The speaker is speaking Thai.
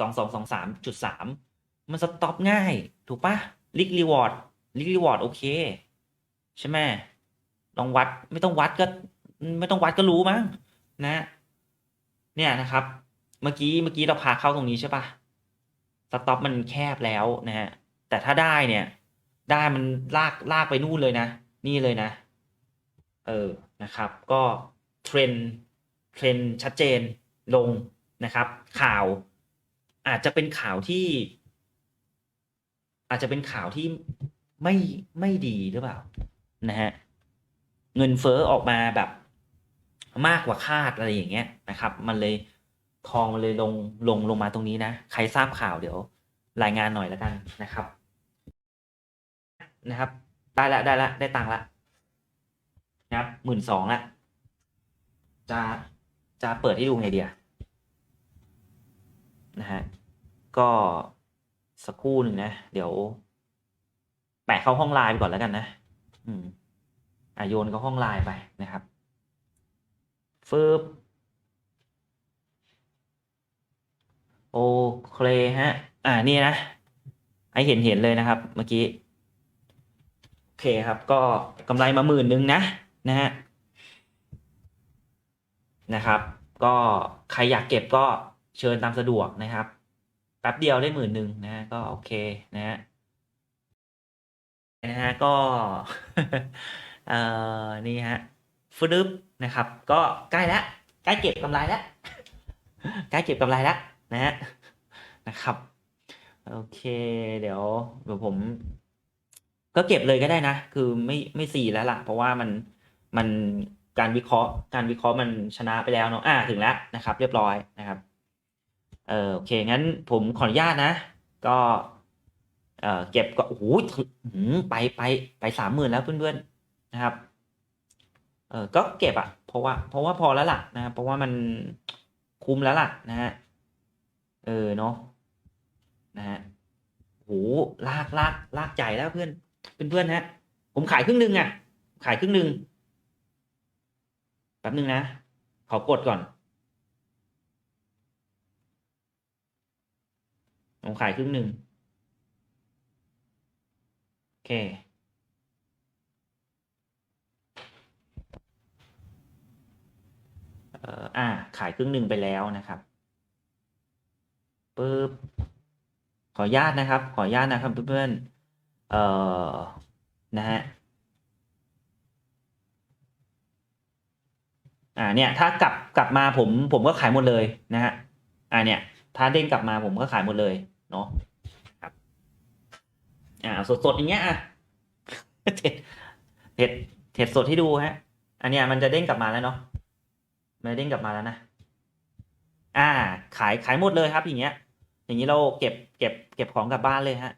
สองสองสองสามจุดสามมันสต็อปง่าย ถูกปะลิกรีวอร์ดลิกรีวอร์ดโอเค ใช่ไหมลองวัดไม่ต้องวัดก็ ไม่ต้องวัดก็รู้มั้งนะ เนี่ยนะครับ เมื่อกี้เมื่อกี้เราพาเข้าตรงนี้ใช่ปะสต็อปมันแคบแล้วนะฮะแต่ถ้าได้เนี่ย ได้มันลากลากไปนู่นเลยนะ นี่เลยนะ เออนะครับ ก็เทรนเทรนชัดเจนลงนะครับ ข่าว อาจจะเป็นข่าวที่ อาจจะเป็นข่าวที่ไม่ไม่ดีหรือเปล่า นะฮะเงินเฟ้อออกมาแบบ มากกว่าคาดอะไรอย่างเงี้ยนะครับ มันเลยทองมันเลยลงลงลงมาตรงนี้นะ ใครทราบข่าวเดี๋ยว รายงานหน่อยแล้วกันนะครับ นะครับ ได้ละได้ละได้ตังค์ละนะครับหมื่นสองละจะจะเปิดให้ดูไงเดีย นะฮะก็สักครู่หนึ่งนะ เดี๋ยว แปะเข้าห้องไลน์ไปก่อนแล้วกันนะ อืมอะโยนเข้าห้องไลน์ไปนะครับฟืบโอเคฮะ อ่านี่นะไอเห็นเห็นเลยนะครับ เมื่อกี้ โอเคครับ ก็กำไรมาหมื่นหนึ่งนะนะฮะนะครับ ก็ใครอยากเก็บก็ เชิญตามสะดวกนะครับแป๊บเดียวได้หมื่นหนึ่งนะก็โอเคนะฮะนะฮะก็เอ่อนี่ฮะฟึบนะครับ ก็ใกล้แล้วใกล้เก็บกำไรแล้วใกล้เก็บกำไรแล้วนะฮะนะครับ โอเค เดี๋ยวเดี๋ยวผม ก็เก็บเลยก็ได้นะ คือไม่ไม่สี่แล้วล่ะ เพราะว่ามันมันการวิเคราะห์ การวิเคราะห์มันชนะไปแล้วเนาะอ่าถึงแล้วนะครับ เรียบร้อยนะครับ เออโอเค งั้นผมขออนุญาตนะ ก็เออเก็บก็โอ้โหไปไปไปสามหมื่นแล้วเพื่อนๆนะครับ เออก็เก็บอะเพราะว่า เพราะว่าพอแล้วล่ะนะครับเพราะว่ามันคุ้มแล้วล่ะนะฮะเออเนาะนะฮะโหลากลากลากใจแล้วเพื่อนเพื่อนๆฮะ ผมขายครึ่งหนึ่งอะขายครึ่งหนึ่งแป๊บหนึ่งนะขอกดก่อน ผมขายครึ่งหนึ่งโอเค เอ่ออ่า ขายครึ่งหนึ่งไปแล้วนะครับปึ๊บขออนุญาตนะครับ ขออนุญาตนะครับเพื่อนๆเอ่อนะฮะอ่าเนี่ยถ้ากลับกลับมาผมผมก็ขายหมดเลยนะฮะอ่าเนี่ย ถ้าเด้งกลับมาผมก็ขายหมดเลยเนาะครับอ่าสดๆอย่างเงี้ยอะเทรดเทรดเทรดสดให้ดูฮะ อันเนี้ยมันจะเด้งกลับมาแล้วเนาะมันจะเด้งกลับมาแล้วนะอ่า ขายขายหมดเลยครับอย่างเงี้ย อย่างนี้เราเก็บเก็บเก็บของกลับบ้านเลยฮะ